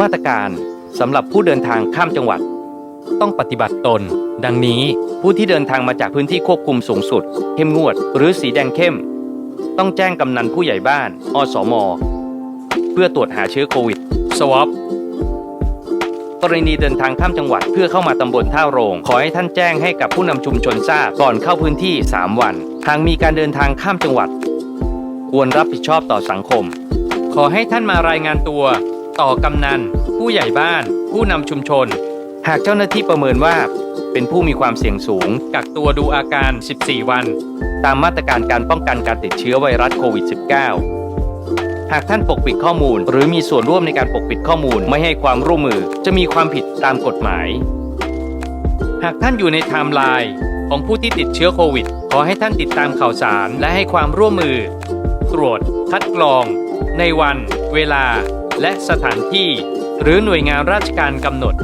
มาตรการสำหรับผู้เดินทางข้ามจังหวัด ต้องปฏิบัติตน ดังนี้ผู้ที่เดินทางมาจากพื้นที่ควบคุมสูงสุด เข้มงวด หรือสีแดงเข้ม ต้องแจ้งกำนันผู้ใหญ่บ้าน อสม เพื่อตรวจหาเชื้อโควิดสวอปกรณีเดินทางข้ามจังหวัดเพื่อเข้ามาตำบลท่าโรง ขอให้ท่านแจ้งให้กับผู้นำชุมชนทราบก่อนเข้าพื้นที่ 3 วัน หากมีการเดินทางข้ามจังหวัด ควรรับผิดชอบต่อสังคม ขอให้ท่านมารายงานตัว ต่อกำนัน ผู้ใหญ่บ้าน ผู้นำชุมชน หากเจ้าหน้าที่ประเมินว่าเป็นผู้มีความเสี่ยงสูง กักตัวดูอาการ 14 วัน ตามมาตรการการป้องกันการติดเชื้อไวรัสโควิด -19 หากท่านปกปิดข้อมูล หรือมีส่วนร่วมในการปกปิดข้อมูลไม่ให้ความร่วมมือจะมีความผิดตามกฎหมาย หากท่านอยู่ในไทม์ไลน์ของผู้ที่ติดเชื้อโควิด ขอให้ท่านติดตามข่าวสารและให้ความร่วมมือ ตรวจ คัดกรอง ในวัน เวลา และสถานที่ หรือหน่วยงานราชการกำหนด